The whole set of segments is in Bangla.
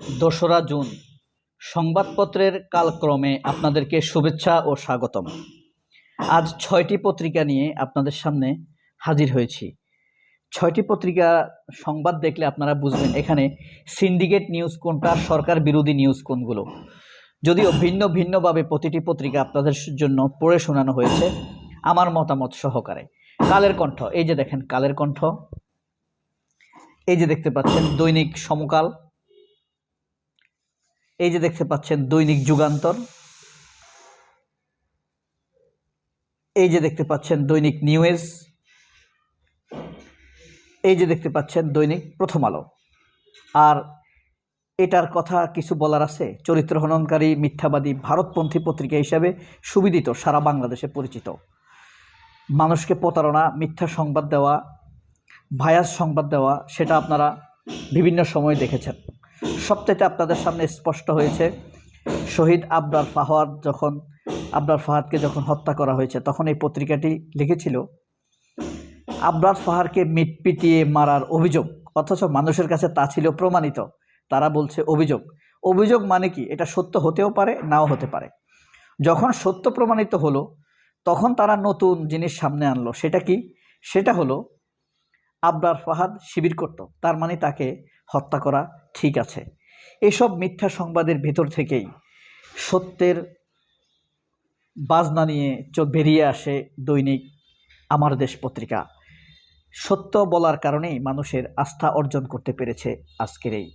দোসরা জুন। সংবাদপত্রের কালক্রমে আপনাদেরকে শুভেচ্ছা ও স্বাগতম। আজ ছয়টি পত্রিকা নিয়ে আপনাদের সামনে হাজির হয়েছি। ছয়টি পত্রিকা সংবাদ দেখলে আপনারা বুঝবেন এখানে সিন্ডিকেট নিউজ কোনটা, সরকার বিরোধী নিউজ কোনগুলো। যদিও ভিন্ন ভিন্নভাবে প্রতিটি পত্রিকা আপনাদের জন্য পড়ে শোনানো হয়েছে, আমার মতামত সহকারে। কালের কণ্ঠ, এই যে দেখেন কালের কণ্ঠ। এই যে দেখতে পাচ্ছেন দৈনিক সমকাল। এই যে দেখতে পাচ্ছেন দৈনিক যুগান্তর। এই যে দেখতে পাচ্ছেন দৈনিক নিউজ। এই যে দেখতে পাচ্ছেন দৈনিক প্রথম আলো। আর এটার কথা কিছু বলার আছে? চরিত্র হননকারী, মিথ্যাবাদী, ভারতপন্থী পত্রিকা হিসাবে সুবিদিত, সারা বাংলাদেশে পরিচিত। মানুষকে প্রতারণা, মিথ্যা সংবাদ দেওয়া ভায়াস সংবাদ দেওয়া, সেটা আপনারা বিভিন্ন সময় দেখেছেন। সবচাইতে আপনাদের সামনে স্পষ্ট হয়েছে, শহীদ আবরার ফাহাদ যখন, আবরার ফাহাদকে যখন হত্যা করা হয়েছে, তখন এই পত্রিকাটি লিখেছিল, আবরার ফাহারকে মিটপিটিয়ে মারার অভিযোগ, অথচ মানুষের কাছে তা ছিল প্রমাণিত, তারা বলছে অভিযোগ। অভিযোগ মানে কি? এটা সত্য হতেও পারে, নাও হতে পারে। যখন সত্য প্রমাণিত হলো, তখন তারা নতুন জিনিস সামনে আনলো। সেটা কি? সেটা হলো, আবরার ফাহাদ শিবির করত, তার মানে তাকে হত্যা করা ঠিক আছে। এসব মিথ্যা সংবাদের ভেতর থেকেই সত্যের বাজনা নিয়ে চোখ বেরিয়ে আসে দৈনিক আমার দেশ পত্রিকা। সত্য বলার কারণেই মানুষের আস্থা অর্জন করতে পেরেছে আজকের এই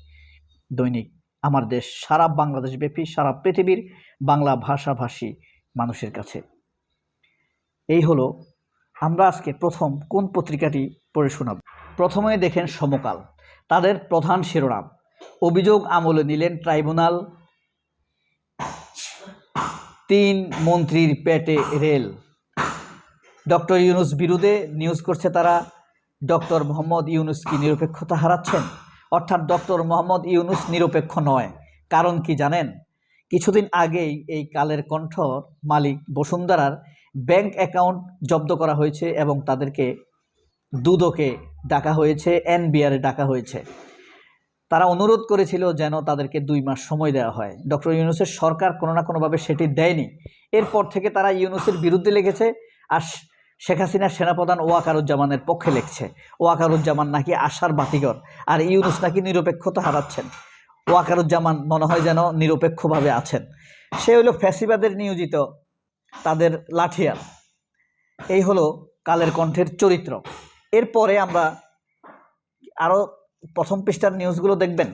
দৈনিক আমার দেশ, সারা বাংলাদেশ ব্যাপী, সারা পৃথিবীর বাংলা ভাষাভাষী মানুষের কাছে। এই হলো আমরা আজকে প্রথম কোন পত্রিকাটি পড়ে শোনাব। প্রথমে দেখেন সমকাল। তাদের প্রধান শিরোনাম। অভিযোগ আমলে নিলেন ট্রাইব্যুনাল। তিন মন্ত্রীর পেটে রেল। ডক্টর ইউনুস বিরুদ্ধে নিউজ করছে তারা। ডক্টর মোহাম্মদ ইউনুস কি নিরপেক্ষতা হারাচ্ছেন? অর্থাৎ ডক্টর মোহাম্মদ ইউনুস নিরপেক্ষ নয়। কারণ কি জানেন? কিছুদিন আগেই এই কালের কণ্ঠ মালিক বসুন্ধরার ব্যাংক অ্যাকাউন্ট জব্দ করা হয়েছে এবং তাদেরকে দুদকে ডাকা হয়েছে, এনবিআরে ডাকা হয়েছে। তারা অনুরোধ করেছিল যেন তাদেরকে দুই মাস সময় দেওয়া হয়। ডক্টর ইউনুসের সরকার কোনো না কোনোভাবে সেটি দেয়নি। এরপর থেকে তারা ইউনুসের বিরুদ্ধে লেগেছে আর শেখ হাসিনার সেনাপ্রধান ওয়াকারুজ্জামানের পক্ষে লিখছে ওয়াকারুজ্জামান নাকি আশার বাতিগর আর ইউনুস নাকি নিরপেক্ষতা হারাচ্ছেন। ওয়াকারুজ্জামান মনে হয় যেন নিরপেক্ষভাবে আছেন। সে হলো ফ্যাসিবাদের নিয়োজিত তাদের লাঠিয়াল। এই হলো কালের কণ্ঠের চরিত্র। এরপরে আমরা আরও প্রথম পৃষ্ঠার নিউজগুলো দেখবেন।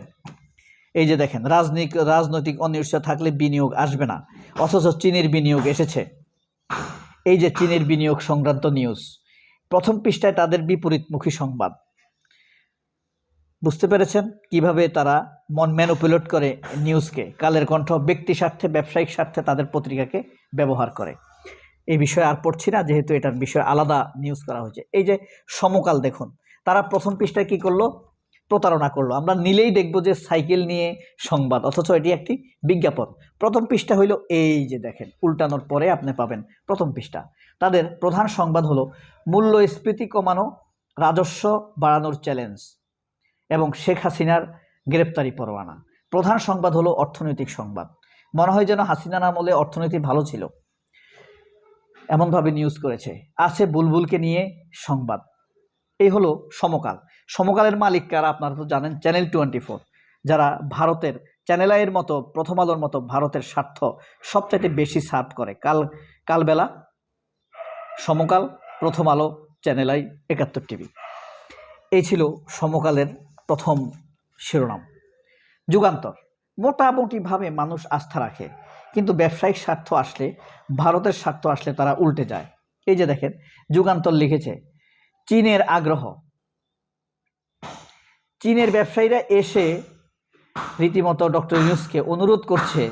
এই যে দেখেন রাজনীতি রাজনৈতিক অনিশ্চয় থাকলে বিনিয়োগ আসবে না, অথচ চীনের বিনিয়োগ এসেছে। এই যে চীনের বিনিয়োগ সংক্রান্ত নিউজ প্রথম পৃষ্ঠায় তাদের বিপরীতমুখী সংবাদ। বুঝতে পেরেছেন কীভাবে তারা মন ম্যানুপুলেট করে নিউজকে কালের কণ্ঠ ব্যক্তি স্বার্থে, ব্যবসায়িক স্বার্থে তাদের পত্রিকাকে ব্যবহার করে। এই বিষয়ে আর পড়ছি না, যেহেতু এটার বিষয়ে আলাদা নিউজ করা হয়েছে। এই যে সমকাল দেখুন, তারা প্রথম পৃষ্ঠায় কি করল? প্রতারণা করল। আমরা নিলেই দেখব যে সাইকেল নিয়ে সংবাদ, অথচ এটি একটি বিজ্ঞাপন। প্রথম পৃষ্ঠা হইল এই যে দেখেন, উল্টানোর পরে আপনি পাবেন প্রথম পৃষ্ঠা। তাদের প্রধান সংবাদ হলো, মূল্যস্ফীতি কমানো, রাজস্ব বাড়ানোর চ্যালেঞ্জ এবং শেখ হাসিনার গ্রেপ্তারি পরোয়ানা। প্রধান সংবাদ হলো অর্থনৈতিক সংবাদ। মনে হয় যেন হাসিনার আমলে অর্থনীতি ভালো ছিল। এমনভাবে নিউজ করেছে। আছে বুলবুলকে নিয়ে সংবাদ। এই হলো সমকাল। সমকালের মালিক কারা আপনারা তো জানেন চ্যানেল টোয়েন্টি ফোর যারা ভারতের চ্যানেল আইয়ের মতো, প্রথম আলোর মতো ভারতের স্বার্থ সবচাইতে বেশি সার্ভ করে। কাল, কালবেলা, সমকাল, প্রথম আলো চ্যানেল আই একাত্তর টিভি এই ছিল সমকালের প্রথম শিরোনাম। যুগান্তর। মোটামুটিভাবে মানুষ আস্থা রাখে। কিন্তু ব্যবসায়িক স্বার্থ আসলে, ভারতের স্বার্থ আসলে তারা উল্টে যায়। এই যে দেখেন, যুগান্তর লিখেছে, চীনের আগ্রহ। চীনের ব্যবসায়ীরা এসে রীতিমতো ডক্টর ইউনুসকে অনুরোধ করছে,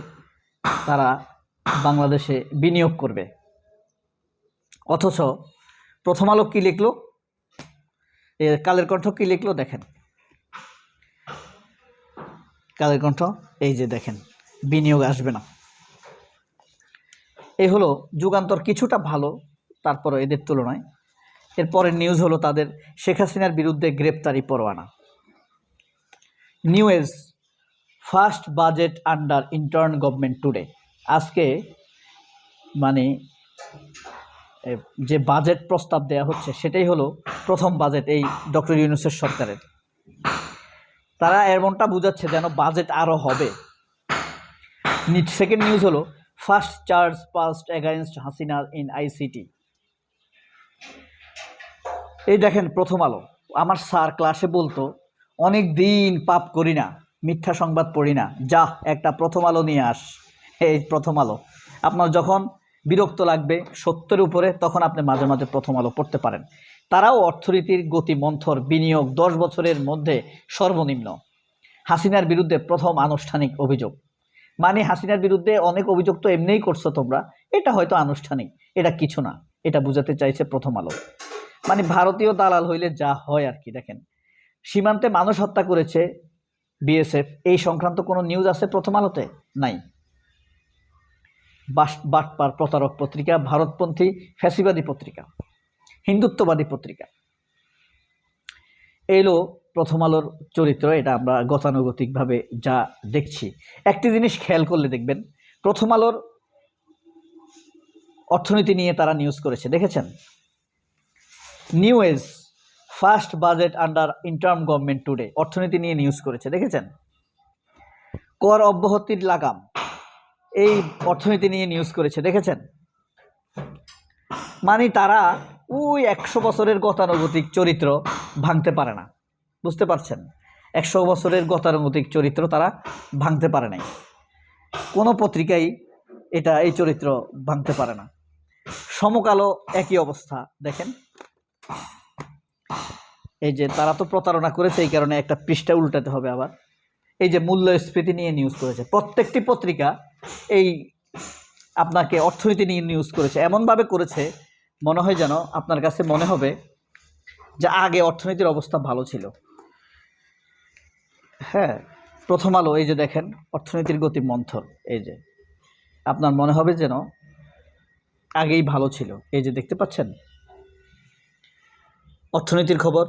তারা বাংলাদেশে বিনিয়োগ করবে। অথচ প্রথম আলো কী লিখলো? এ কালের কণ্ঠ কী লিখলো দেখেন। কালের কণ্ঠ, এই যে দেখেন, বিনিয়োগ আসবে না। এই হলো যুগান্তর কিছুটা ভালো তারপরে এদের তুলনায়। এরপরের নিউজ হলো তাদের শেখ হাসিনার বিরুদ্ধে গ্রেপ্তারি পরোয়ানা। News first budget under interim government today আজকে মানে যে বাজেট প্রস্তাব দেওয়া হচ্ছে, সেটাই হলো প্রথম বাজেট এই ডক্টর ইউনুসের সরকারের। তারা এমনটা বোঝাচ্ছে যেন বাজেট আরও হবে। সেকেন্ড নিউজ হলো first charge passed against Hasina in ICT. এই দেখেন প্রথম আলো। আমার স্যার ক্লাসে বলতো, অনেক দিন পাপ করি না, মিথ্যা সংবাদ পড়ি না। যা, একটা প্রথম আলো নিয়ে আস। এই প্রথম আলো। আপনার যখন বিরক্ত লাগবে সত্যের উপরে, তখন আপনি মাঝে মাঝে প্রথম আলো পড়তে পারেন। তারাও অর্থনীতির গতি মন্থর বিনিয়োগ দশ বছরের মধ্যে সর্বনিম্ন। হাসিনার বিরুদ্ধে প্রথম আনুষ্ঠানিক অভিযোগ। মানে হাসিনার বিরুদ্ধে অনেক অভিযোগ তো এমনিই করছ তোমরা। এটা হয়তো আনুষ্ঠানিক, এটা কিছু না, এটা বুঝাতে চাইছে প্রথম আলো। মানে ভারতীয় দালাল হইলে যা হয় আর কি, দেখেন। সীমান্তে মানুষ হত্যা করেছে বিএসএফ, এই সংক্রান্ত কোনো নিউজ আছে প্রথম আলোতে? নাই। বাটপার প্রতারক পত্রিকা, ভারতপন্থী ফ্যাসিবাদী পত্রিকা, হিন্দুত্ববাদী পত্রিকা। এলো প্রথম আলোর চরিত্র, এটা আমরা গতানুগতিকভাবে যা দেখছি। একটি জিনিস খেয়াল করলে দেখবেন, প্রথম আলোর অর্থনীতি নিয়ে তারা নিউজ করেছে, দেখেছেন? New age first budget under interim government today অর্থনীতি নিয়ে নিউজ করেছে, দেখেছেন? কর অব্যাহতির লাগাম, এই অর্থনীতি নিয়ে নিউজ করেছে, দেখেছেন? মানে তারা, ওই একশো বছরের গতানুগতিক চরিত্র ভাঙতে পারে না। বুঝতে পারছেন? একশো বছরের গতানুগতিক চরিত্র তারা ভাঙতে পারে নাই। কোনো পত্রিকাই এটা, এই চরিত্র ভাঙতে পারে না। সমকালও একই অবস্থা, দেখেন। এই যে তারা তো প্রতারণা করেছে, এই কারণে একটা পৃষ্ঠা উল্টাতে হবে আবার। এই যে মূল্যস্ফীতি নিয়ে নিউজ করেছে। প্রত্যেকটি পত্রিকা এই আপনাকে অর্থনীতি নিয়ে নিউজ করেছে। এমনভাবে করেছে, মনে হয় যেন আপনার কাছে মনে হবে যে আগে অর্থনীতির অবস্থা ভালো ছিল। হ্যাঁ প্রথম আলো, এই যে দেখেন, অর্থনীতির গতি মন্থর এই যে। আপনার মনে হবে যেন আগেই ভালো ছিল। এই যে দেখতে পাচ্ছেন? অর্থনীতির খবর।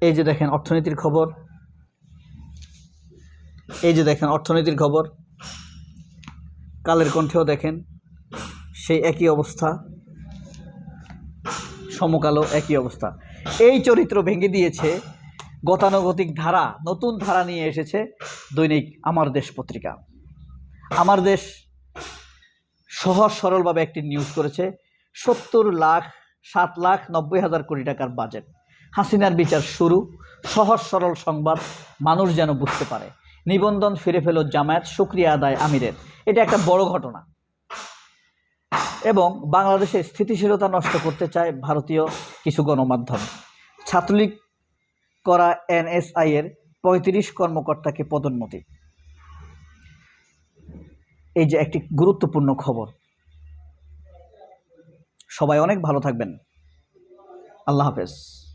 এই যে দেখেন, অর্থনীতির খবর। এই যে দেখেন, অর্থনীতির খবর। কালের কণ্ঠেও দেখেন, সেই একই অবস্থা। সমকালও একই অবস্থা। এই চরিত্র ভেঙে দিয়েছে গতানুগতিক ধারা, নতুন ধারা নিয়ে এসেছে দৈনিক আমার দেশ পত্রিকা। আমার দেশ সহজ সরলভাবে একটি নিউজ করেছে, সত্তর লাখ, সাত লাখ নব্বই হাজার কোটি টাকার বাজেট হাসিনার বিচার শুরু, সহজ সরল সংবাদ, মানুষ যেন বুঝতে পারে। নিবন্ধন ফিরে ফেলো জামায়াত সুক্রিয়া আদায় আমিরের। এটা একটা বড় ঘটনা। এবং বাংলাদেশে স্থিতিশীলতা নষ্ট করতে চায় ভারতীয় কিছু গণমাধ্যম। ছাত্রলীগ করা এনএসআই এর পঁয়ত্রিশ কর্মকর্তাকে পদোন্নতি। এই যে একটি গুরুত্বপূর্ণ খবর। সবাই অনেক ভালো থাকবেন। আল্লাহ হাফেজ।